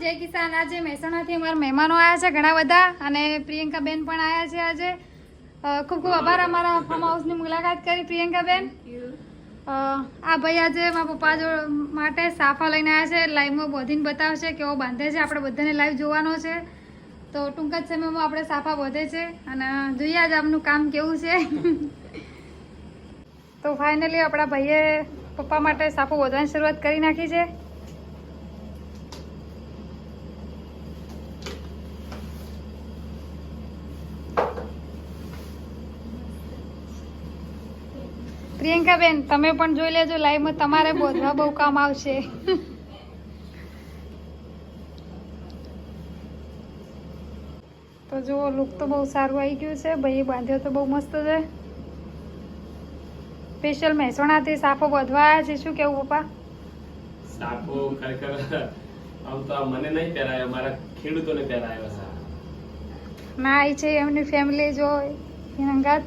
જય કિસાન. આજે મહેસાણાથી અમારા મહેમાનો આવ્યા છે ઘણા બધા અને પ્રિયંકાબેન પણ આવ્યા છે આજે. ખૂબ ખૂબ આભાર અમારા ફાર્મ હાઉસની મુલાકાત કરી પ્રિયંકાબેન. આ ભાઈ આજે મારા પપ્પા જો માટે સાફા લઈને આવ્યા છે. લાઈવમાં બોધીને બતાવશે કેવો બાંધે છે. આપણે બધાને લાઈવ જોવાનો છે. તો ટૂંક જ સમયમાં આપણે સાફા બોધે છે. અને જોઈએ આજે આમનું કામ કેવું છે. તો ફાઇનલી આપણા ભાઈએ પપ્પા માટે સાફો બોધવાની શરૂઆત કરી નાખી છે. પ્રિયંકા બેન તમે પણ જોઈ લેજો લાઈવમાં તમારે બોધવા બહુ કામ આવશે. તો જુઓ લુક તો બહુ સારું આવી ગયું છે. ભાઈ બાંધ્યો તો બહુ મસ્ત છે. સ્પેશિયલ મહેસાણાથી સાફો બોધવા આવ્યા છે. શું કેવું પપ્પા? સાફો ખરેખર આમ તો મને નહીં પહેરાયો મારા ખેડૂતોને પહેરાયો છે. ના આવી છે એમની ફેમિલી જો એના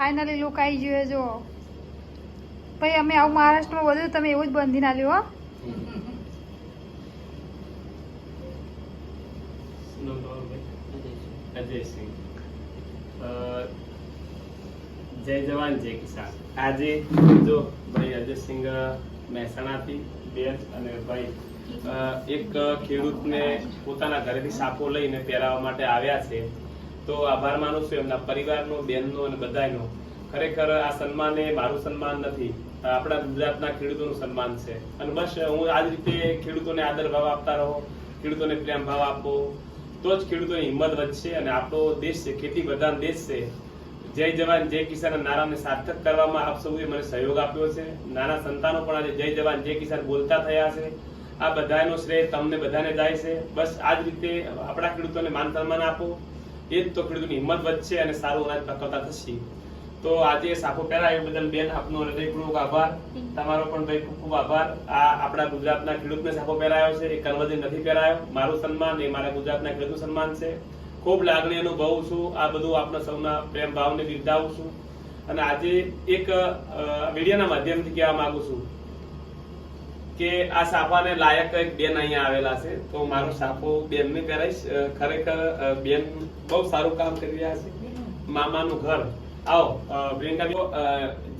ફાઇનલી લુક આવી ગયો જો ભાઈ, અમે આવું મહારાષ્ટ્રમાં બધું તમે એવું જ બંધી ના લ્યો જય જવાન, જય કિસાન. આજે જો ભાઈ અજયસિંહ મહેસાણાથી બેન અને ભાઈ એક ખેડૂતને પોતાના ઘરેથી સાપો લઈને પહેરાવવા માટે આવ્યા છે. તો આભાર માનું છું એમના પરિવારનો, બહેનનો અને બધાનો ખરેખર આ સન્માન એ મારું સન્માન નથી આપણા ગુજરાતના ખેડૂતોનું સન્માન છે. અને બસ હું આ જ રીતે ખેડૂતોને આદર ભાવ આપતા રહો, ખેડૂતોને પ્રેમ ભાવ આપો, તો જ ખેડૂતોની હિંમત વધશે અને આપણો દેશ છે, ખેતી પ્રધાન દેશ છે. જય જવાન, જય કિસાન નારાને સાર્થક કરવામાં આપ સૌએ મને સહયોગ આપ્યો છે. નાના સંતાનો પણ આજે જય જવાન, જય કિસાન બોલતા થયા છે. આ બધાનો શ્રેય તમને બધાને જાય છે. બસ આ જ રીતે આપણા ખેડૂતોને માન સન્માન આપો. એ જ તો ખેડૂતોની હિંમત વધશે અને સારું અનાજ પકવતા થશે. તો આજે સાફો પહેરાયો બદલ બેન આપનો હૃદયપૂર્વક આભાર. તમારો પણ ભાઈ ખૂબ ખૂબ આભાર. આ આપણા ગુજરાતના ખેડૂતને સાફો પહેરાયો છે. એ કન્વર્જન નથી પહેરાયો. મારું સન્માન એ મારા ગુજરાતના ખેડૂતનું સન્માન છે. ખૂબ લાગણી અનુભવું છું. આ બધું આપણા સૌના પ્રેમ ભાવને બિરદાવું છું. અને આજે એક મીડિયાના માધ્યમથી કહેવા માંગુ છું. કે આ સાફાને લાયક એક બેન અહીંયા આવેલા છે, તો મારો સાફો બેનને પહેરાઈશ ખરેખર બેન બહુ સારું કામ કરી રહ્યા છે. મામાનું ઘર. આવો પ્રિયંકા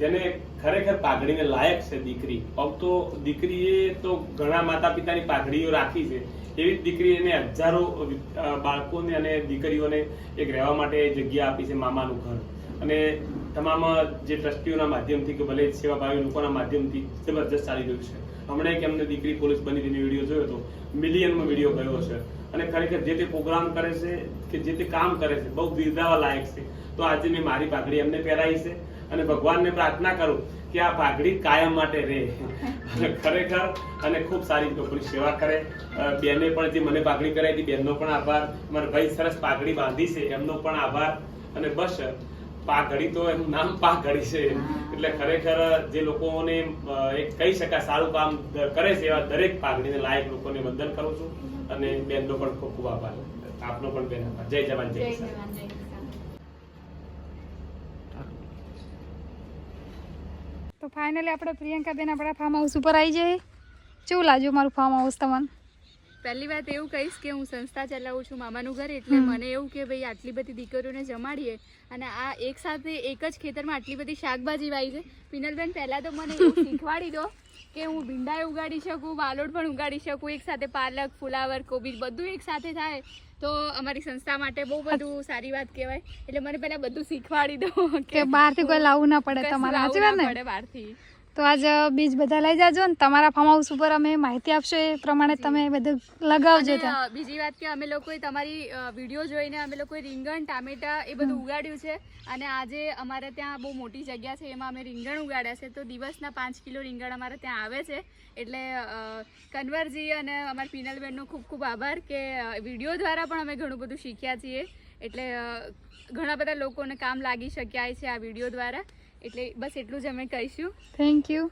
જેને ખરેખર પાઘડીને લાયક છે દીકરી. આમ તો દીકરીએ તો ઘણા માતા પિતાની પાઘડીઓ રાખી છે. એવી જ દીકરી એને હજારો બાળકોને અને દીકરીઓને એક રહેવા માટે જગ્યા આપી છે મામાનું ઘર. અને તમામ જે ટ્રસ્ટીઓના માધ્યમથી કે ભલે સેવાભાવી લોકોના માધ્યમથી જબરજસ્ત ચાલી રહ્યું છે. હમણાં એક એમને દીકરી પોલીસ બની તેની વીડિયો જોયો હતો મિલિયનમાં વીડિયો ગયો છે અને ખરેખર જે તે પ્રોગ્રામ કરે છે કે જે તે કામ કરે છે, બહુ બિરદાવા લાયક છે. તો આજે મેં મારી પાઘડી એમને પહેરાવી છે અને ભગવાનને પ્રાર્થના કરું કે આ પાઘડી કાયમ માટે રહે. ખરેખર અને ખૂબ સારી લોકોની સેવા કરે. બેને પણ જે મને પાઘડી કરાવી હતી, બેનનો પણ આભાર. મારા ભાઈ સરસ પાઘડી બાંધી છે, એમનો પણ આભાર. અને બસ પાઘડી તો એનું નામ પાઘડી છે. એટલે ખરેખર જે લોકોને એક કહી શકાય સારું કામ કરે છે એવા દરેક પાઘડીને લાયક લોકોને વંદન કરું છું અને બેનનો પણ ખૂબ ખૂબ આભાર. આપનો પણ બેન આભાર. જય જવાન જય કિસાન. તો ફાઇનલી આપણે પ્રિયંકા બેન આપણા ફાર્મ હાઉસ ઉપર આવી જઈએ. કેવું લાગ્યું મારું ફાર્મ હાઉસ તમને? પહેલી વાત એવું કહીશ કે હું સંસ્થા ચલાવું છું મામાનું ઘર એટલે મને એવું કે ભાઈ આટલી બધી દીકરીઓને જમાડીએ અને આ એક સાથે એક જ ખેતરમાં આટલી બધી શાકભાજી વાવી છે. પિનલબેન પહેલાં તો મને એવું શીખવાડી દો કે હું ભીંડાય ઉગાડી શકું વાલોડ પણ ઉગાડી શકું એક સાથે પાલક ફુલાવર કોબીજ બધું એક સાથે થાય તો અમારી સંસ્થા માટે બહુ બધું સારી વાત કહેવાય. એટલે મને પહેલાં બધું શીખવાડી દો કે બહારથી કોઈ લાવવું ના પડે તમારે બહારથી. તો આજ બીજ બધા લઈ જાજો ને તમારા ફાર્મ હાઉસ ઉપર અમે માહિતી આપશો એ પ્રમાણે તમે બધું લગાવજો બીજી વાત કે અમે લોકોએ તમારી વીડિયો જોઈને અમે લોકોએ રીંગણ ટામેટા એ બધું ઉગાડ્યું છે. અને આજે અમારે ત્યાં બહુ મોટી જગ્યા છે એમાં અમે રીંગણ ઉગાડ્યા છે. તો દિવસના પાંચ કિલો રીંગણ અમારે ત્યાં આવે છે. એટલે કન્વરજી અને અમારા પીનલબેનનો ખૂબ ખૂબ આભાર કે વીડિયો દ્વારા પણ અમે ઘણું બધું શીખ્યા છીએ. એટલે ઘણા બધા લોકોને કામ લાગી શક્યા છે આ વીડિયો દ્વારા. એટલે બસ એટલું જ અમે કહીશું. Thank you